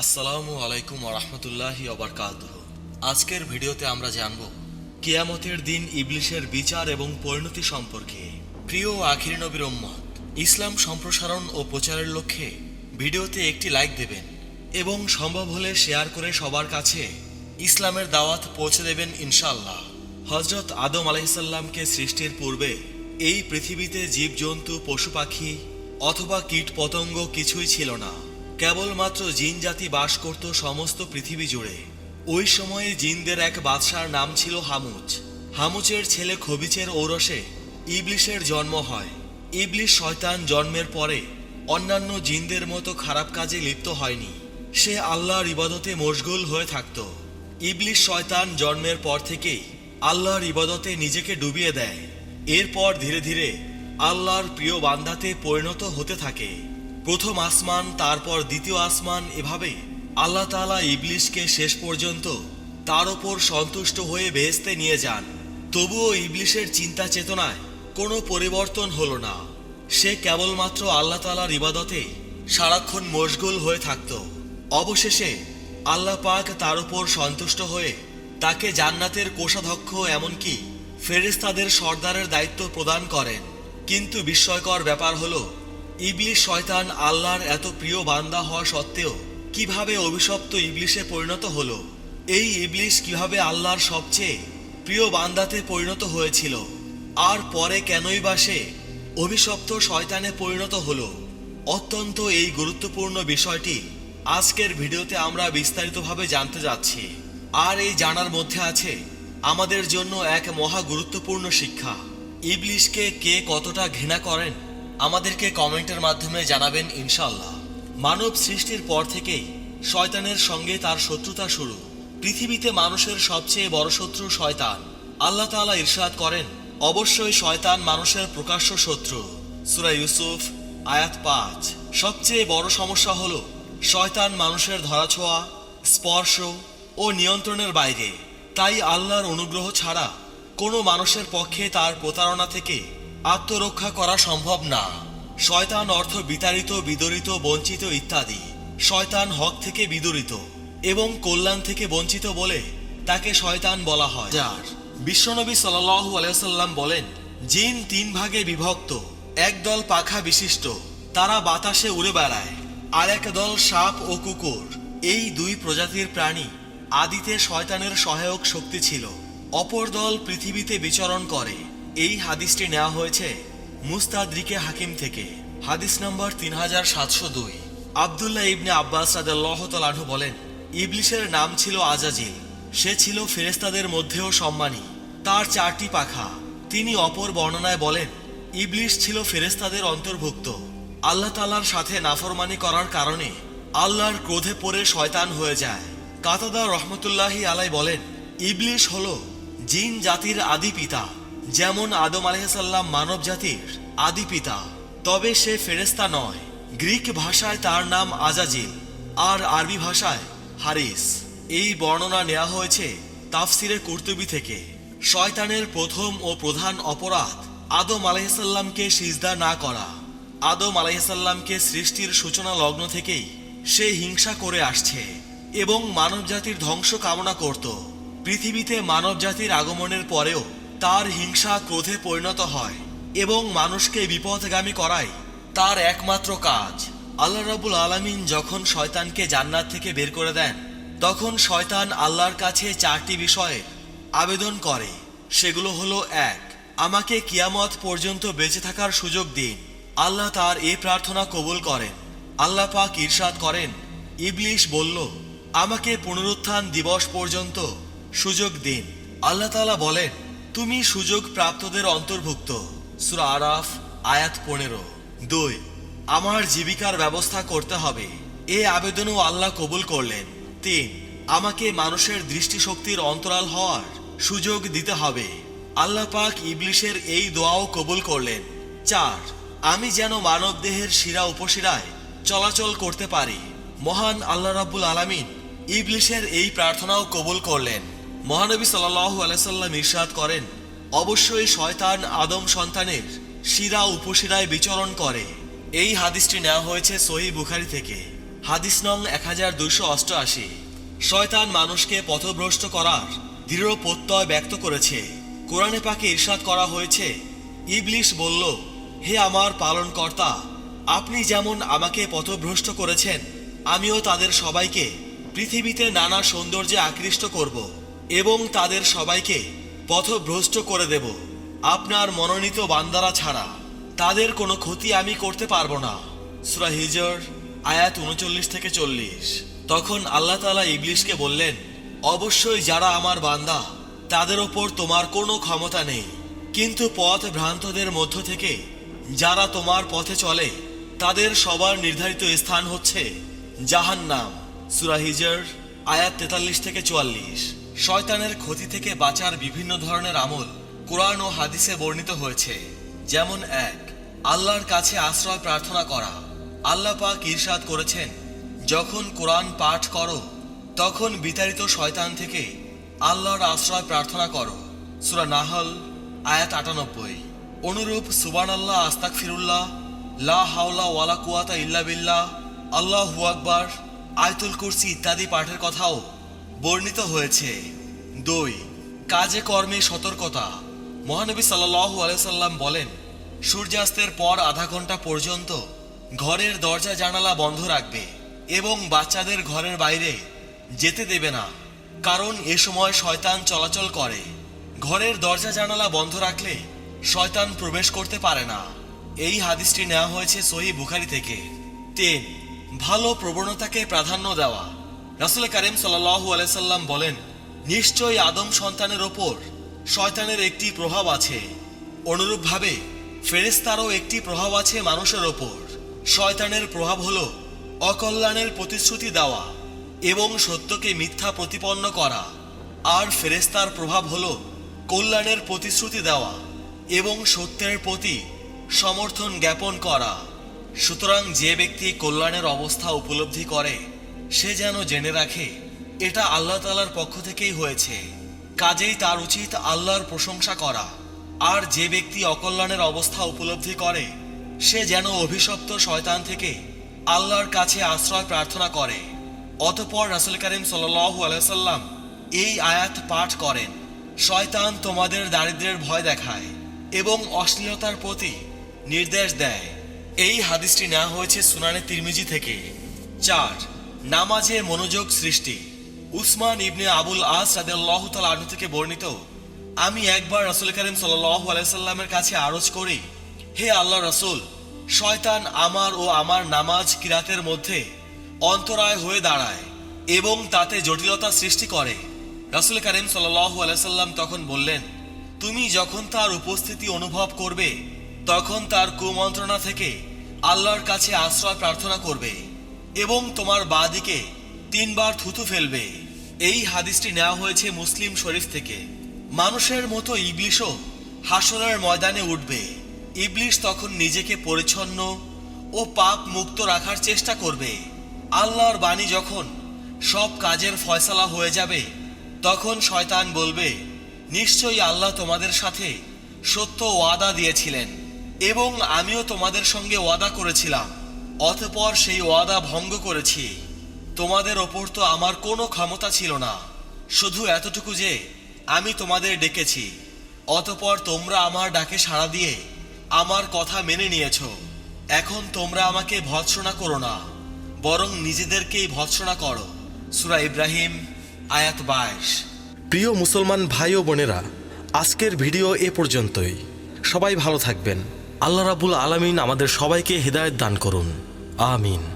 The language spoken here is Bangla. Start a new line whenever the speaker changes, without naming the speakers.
আসসালামু আলাইকুম রহমতুল্লাহি অবরকাত আজকের ভিডিওতে আমরা জানব, কিয়ামতের দিন ইবলিশের বিচার এবং পরিণতি সম্পর্কে। প্রিয় আখির নবীর ইসলাম সম্প্রসারণ ও প্রচারের লক্ষ্যে ভিডিওতে একটি লাইক দেবেন এবং সম্ভব হলে শেয়ার করে সবার কাছে ইসলামের দাওয়াত পৌঁছে দেবেন ইনশাল্লাহ হজরত আদম আলাইসাল্লামকে সৃষ্টির পূর্বে এই পৃথিবীতে জীবজন্তু, পশু পাখি অথবা কীট পতঙ্গ কিছুই ছিল না। কেবলমাত্র জিন জাতি বাস করত সমস্ত পৃথিবী জুড়ে। ওই সময়ে জিনদের এক বাদশার নাম ছিল হামুচ। হামুচের ছেলে খবিচের ঔরসে ইবলিশের জন্ম হয়। ইবলিশ শয়তান জন্মের পরে অন্যান্য জিনদের মতো খারাপ কাজে লিপ্ত হয়নি। সে আল্লাহর ইবাদতে মশগুল হয়ে থাকত। ইবলিশ শয়তান জন্মের পর থেকেই আল্লাহর ইবাদতে নিজেকে ডুবিয়ে দেয়। এরপর ধীরে ধীরে আল্লাহর প্রিয় বান্দাতে পরিণত হতে থাকে। প্রথম আসমান, তারপর দ্বিতীয় আসমান এভাবে আল্লাহ তাআলা ইবলিশকে শেষ পর্যন্ত তার ওপর সন্তুষ্ট হয়ে বেহেস্তে নিয়ে যান। তবুও ইবলিশের চিন্তা চেতনায় কোনো পরিবর্তন হলো না। সে কেবলমাত্র আল্লাহ তাআলার ইবাদতে সারাক্ষণ মশগুল হয়ে থাকত। অবশেষে আল্লাহ পাক তার উপর সন্তুষ্ট হয়ে তাকে জান্নাতের কোষাধ্যক্ষ এমনকি ফেরেশতাদের সর্দারের দায়িত্ব প্রদান করেন। কিন্তু বিস্ময়কর ব্যাপার হলো ইবলিশ শয়তান আল্লাহর এত প্রিয় বান্দা হওয়া সত্ত্বেও কীভাবে অভিশপ্ত ইবলিশে পরিণত হলো? এই ইবলিশ কীভাবে আল্লাহর সবচেয়ে প্রিয় বান্দাতে পরিণত হয়েছিল? আর পরে কেনই বা সে অভিশপ্ত শয়তানে পরিণত হলো? অত্যন্ত এই গুরুত্বপূর্ণ বিষয়টি আজকের ভিডিওতে আমরা বিস্তারিতভাবে জানতে যাচ্ছি। আর এই জানার মধ্যে আছে আমাদের জন্য এক মহা গুরুত্বপূর্ণ শিক্ষা। ইবলিশকে কে কতটা ঘৃণা করেন? আমাদেরকে কমেন্টের মাধ্যমে জানাবেন ইনশাল্লাহ মানব সৃষ্টির পর থেকেই শয়তানের সঙ্গে তার শত্রুতা শুরু। পৃথিবীতে মানুষের সবচেয়ে বড় শত্রু শয়তান। আল্লাহ তাআলা ইরশাদ করেন, অবশ্যই শয়তান মানুষের প্রকাশ্য শত্রু। সুরা ইউসুফ, আয়াত পাঁচ। সবচেয়ে বড় সমস্যা হল শয়তান মানুষের ধরাছোঁয়া, স্পর্শ ও নিয়ন্ত্রণের বাইরে। তাই আল্লাহর অনুগ্রহ ছাড়া কোনো মানুষের পক্ষে তার প্রতারণা থেকে আত্মরক্ষা করা সম্ভব না। শয়তান অর্থ বিতাড়িত বিদরিত বঞ্চিত ইত্যাদি। শয়তান হক থেকে বিদরিত এবং কল্যাণ থেকে বঞ্চিত বলে তাকে শয়তান বলা হয়। যার। বিশ্বনবী সাল্লাল্লাহু আলাইহি সাল্লাম বলেন জিন তিন ভাগে বিভক্ত। এক দল পাখা বিশিষ্ট তারা বাতাসে উড়ে বেড়ায়। আর এক দল সাপ ও কুকুর। এই দুই প্রজাতির প্রাণী আদিতে শয়তানের সহায়ক শক্তি ছিল। অপর দল পৃথিবীতে বিচরণ করে। এই হাদিসটি নেওয়া হয়েছে মুস্তাদরিকে হাকিম থেকে। হাদিস নম্বর তিন হাজার সাতশো দুই। আবদুল্লাহ ইবনে আব্বাস তালাহু বলেন, ইবলিশের নাম ছিল আজাজিল। সে ছিল ফেরেস্তাদের মধ্যেও সম্মানী। তার চারটি পাখা। তিনি অপর বর্ণনায় বলেন, ইবলিশ ছিল ফেরেস্তাদের অন্তর্ভুক্ত। আল্লাহ তালার সাথে নাফরমানি করার কারণে আল্লাহর ক্রোধে পড়ে শয়তান হয়ে যায়। কাতাদা রহমতুল্লাহি আলাই বলেন, ইবলিশ হল জিন জাতির আদি পিতা। যেমন আদম আলহাম মানব জাতির আদি পিতা, তবে সে ফেরেস্তা নয়। গ্রিক ভাষায় তার নাম আজাজিল, আর আরবি ভাষায় হারিস। এই বর্ণনা নেওয়া হয়েছে তাফসিরে কুর্তুবি থেকে। শয়তানের প্রথম ও প্রধান অপরাধ আদম আলাইসাল্লামকে সিজদা না করা। আদম আলাইসাল্লামকে সৃষ্টির সূচনা লগ্ন থেকেই সে হিংসা করে আসছে এবং মানবজাতির ধ্বংস কামনা করত। পৃথিবীতে মানবজাতির আগমনের পরেও তার হিংসা ক্রোধে পরিণত হয় এবং মানুষকে বিপদগামী করাই তার একমাত্র কাজ, আল্লাহ রাবুল আলামিন যখন শয়তানকে জান্নাত থেকে বের করে দেন, তখন শয়তান আল্লাহর কাছে চারটি বিষয়ে আবেদন করে। সেগুলো হলো, এক, আমাকে কিয়ামত পর্যন্ত বেঁচে থাকার সুযোগ দিন। আল্লাহ তার এ প্রার্থনা কবুল করেন। আল্লাহ পাক ইরশাদ করেন, ইবলিশ বলল, আমাকে পুনরুত্থান দিবস পর্যন্ত সুযোগ দিন। আল্লাহ তাআলা বলেন তুমি সুযোগ প্রাপ্তদের অন্তর্ভুক্ত। সূরা আরাফ, আয়াত পনেরো। দুই, আমার জীবিকার ব্যবস্থা করতে হবে। এ আবেদনও আল্লাহ কবুল করলেন। তিন, আমাকে মানুষের দৃষ্টিশক্তির অন্তরাল হওয়ার সুযোগ দিতে হবে। আল্লাহ পাক ইবলিশের এই দোয়াও কবুল করলেন। চার, আমি যেন মানব দেহের শিরা উপশিরায় চলাচল করতে পারি। মহান আল্লাহ রাব্বুল আলামিন ইবলিশের এই প্রার্থনাও কবুল করলেন। মহানবী সাল্লাল্লাহু আলাইহি সাল্লাম ইরশাদ করেন, অবশ্যই শয়তান আদম সন্তানের শিরা উপশিরায় বিচরণ করে। এই হাদিসটি নেওয়া হয়েছে সহি বুখারি থেকে। হাদিস নং এক হাজার দুইশো অষ্টআশি। শয়তান মানুষকে পথভ্রষ্ট করার দৃঢ় প্রত্যয় ব্যক্ত করেছে। কোরআনে পাকে ইরশাদ করা হয়েছে, ইবলিশ বলল, হে আমার পালনকর্তা, আপনি যেমন আমাকে পথভ্রষ্ট করেছেন, আমিও তাদের সবাইকে পৃথিবীতে নানা সৌন্দর্যে আকৃষ্ট করব। এবং তাদের সবাইকে পথভ্রষ্ট করে দেব। আপনার মনোনীত বান্দারা ছাড়া তাদের কোনো ক্ষতি আমি করতে পারব না। সুরা হিজর, আয়াত উনচল্লিশ থেকে চল্লিশ। তখন আল্লাহ তালা ইবলিশকে বললেন, অবশ্যই যারা আমার বান্দা, তাদের ওপর তোমার কোনো ক্ষমতা নেই। কিন্তু পথ ভ্রান্তদের মধ্য থেকে যারা তোমার পথে চলে, তাদের সবার নির্ধারিত স্থান হচ্ছে জাহান্নাম। সুরা হিজর, আয়াত তেতাল্লিশ থেকে চুয়াল্লিশ। শয়তানের ক্ষতি থেকে বাঁচার বিভিন্ন ধরনের আমল কোরআন ও হাদিসে বর্ণিত হয়েছে। যেমন এক, আল্লাহর কাছে আশ্রয় প্রার্থনা করা। আল্লাহ পাক ইরশাদ করেছেন, যখন কোরআন পাঠ করো, তখন বিতাড়িত শয়তান থেকে আল্লাহর আশ্রয় প্রার্থনা করো। সুরা নাহল, আয়াত আটানব্বই। অনুরূপ সুবান আল্লাহ আস্তাক ফিরুল্লাহ লা হাওলা ওয়ালা কুয়াতা ইল্লা বিল্লাহ, আল্লাহ আকবার, আয়তুল কুরসি ইত্যাদি পাঠের কথাও বর্ণিত হয়েছে। দুই, কাজে কর্মে সতর্কতা। মহানবী সাল্লাল্লাহু আলাইহি সাল্লাম বলেন, সূর্যাস্তের পর আধা ঘণ্টা পর্যন্ত ঘরের দরজা জানালা বন্ধ রাখবে এবং বাচ্চাদের ঘরের বাইরে যেতে দেবে না, কারণ এ সময় শয়তান চলাচল করে। ঘরের দরজা জানালা বন্ধ রাখলে শয়তান প্রবেশ করতে পারে না। এই হাদিসটি নেওয়া হয়েছে সহি বুখারি থেকে। তিন, ভালো প্রবণতাকে প্রাধান্য দেওয়া। রাসুল কারিম সাল্লাহু আলাইসাল্লাম বলেন, নিশ্চয়ই আদম সন্তানের ওপর শয়তানের একটি প্রভাব আছে। অনুরূপভাবে ফেরেস্তারও একটি প্রভাব আছে মানুষের ওপর। শয়তানের প্রভাব হল অকল্যাণের প্রতিশ্রুতি দেওয়া এবং সত্যকে মিথ্যা প্রতিপন্ন করা। আর ফেরেস্তার প্রভাব হল কল্যাণের প্রতিশ্রুতি দেওয়া এবং সত্যের প্রতি সমর্থন জ্ঞাপন করা। সুতরাং যে ব্যক্তি কল্যাণের অবস্থা উপলব্ধি করে সে যেন জেনে রাখে, এটা আল্লাহ তালার পক্ষ থেকেই হয়েছে। কাজেই তার উচিত আল্লাহর প্রশংসা করা। আর যে ব্যক্তি অকল্যাণের অবস্থা উপলব্ধি করে, সে যেন অভিশপ্ত শয়তান থেকে আল্লাহর কাছে আশ্রয় প্রার্থনা করে। অতপর রাসুল করিম সাল্লাহ আলাইসাল্লাম এই আয়াত পাঠ করেন, শয়তান তোমাদের দারিদ্র্যের ভয় দেখায় এবং অশ্লীলতার প্রতি নির্দেশ দেয়। এই হাদিসটি নেওয়া হয়েছে সুনানে তিরমিজি থেকে। চার নামাজে মনোযোগ সৃষ্টি। উসমান ইবনে আবুল আস রাদিয়াল্লাহু তাআলা আনহু থেকে বর্ণিত, আমি একবার রাসূল করিম সাল্লাল্লাহু আলাইহি সাল্লামের কাছে আরজ করি, হে আল্লাহ রাসূল, শয়তান আমার ও আমার নামাজ কিরাতের মধ্যে অন্তরায় হয়ে দাঁড়ায় এবং তাতে জটিলতা সৃষ্টি করে। রাসূল করিম সাল্লাল্লাহু আলাইহি সাল্লাম তখন বললেন, তুমি যখন তার উপস্থিতি অনুভব করবে, তখন তার কুমন্ত্রণা থেকে আল্লাহর কাছে আশ্রয় প্রার্থনা করবে। এবং তোমার বা দিকে তিনবার থুতু ফেলবে। এই হাদিসটি নেওয়া হয়েছে মুসলিম শরীফ থেকে। মানুষের মতো ইবলিশও হাসরের ময়দানে উঠবে। ইবলিশ তখন নিজেকে পরিচ্ছন্ন ও পাপ মুক্ত রাখার চেষ্টা করবে। আল্লাহর বাণী যখন সব কাজের ফয়সালা হয়ে যাবে, তখন শয়তান বলবে, নিশ্চয়ই আল্লাহ তোমাদের সাথে সত্য ওয়াদা দিয়েছিলেন এবং আমিও তোমাদের সঙ্গে ওয়াদা করেছিলাম। অতপর সেই ওয়াদা ভঙ্গ করেছি। তোমাদের ওপর তো আমার কোনো ক্ষমতা ছিল না। শুধু এতটুকু যে, আমি তোমাদের ডেকেছি। অতপর তোমরা আমার ডাকে সাড়া দিয়ে আমার কথা মেনে নিয়েছো। এখন তোমরা আমাকে ভৎসনা করো না, বরং নিজেদেরকেই ভৎসনা করো। সুরা ইব্রাহিম, আয়াত বাইশ।
প্রিয় মুসলমান ভাই ও বোনেরা, আজকের ভিডিও এ পর্যন্তই। সবাই ভালো থাকবেন। আল্লাহ রাবুল আলামিন আমাদের সবাইকে হৃদায়ত দান করুন। Amin.